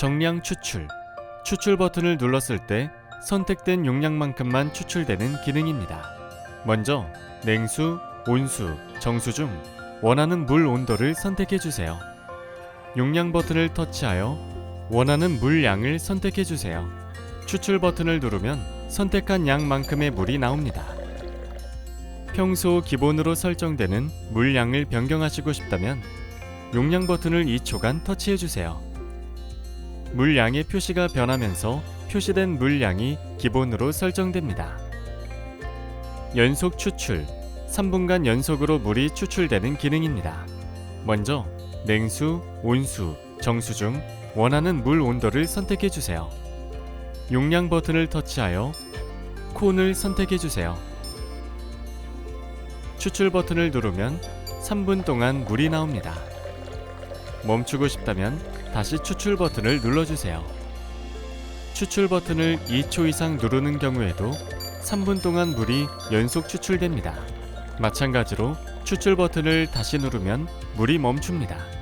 정량 추출. 추출 버튼을 눌렀을 때 선택된 용량만큼만 추출되는 기능입니다. 먼저 냉수, 온수, 정수 중 원하는 물 온도를 선택해 주세요. 용량 버튼을 터치하여 원하는 물 양을 선택해 주세요. 추출 버튼을 누르면 선택한 양만큼의 물이 나옵니다. 평소 기본으로 설정되는 물량을 변경하시고 싶다면 용량 버튼을 2초간 터치해 주세요. 물량의 표시가 변하면서 표시된 물량이 기본으로 설정됩니다. 연속 추출 3분간 연속으로 물이 추출되는 기능입니다. 먼저 냉수, 온수, 정수 중 원하는 물 온도를 선택해 주세요. 용량 버튼을 터치하여 콘을 선택해 주세요. 추출 버튼을 누르면 3분 동안 물이 나옵니다. 멈추고 싶다면 다시 추출 버튼을 눌러주세요. 추출 버튼을 2초 이상 누르는 경우에도 3분 동안 물이 연속 추출됩니다. 마찬가지로 추출 버튼을 다시 누르면 물이 멈춥니다.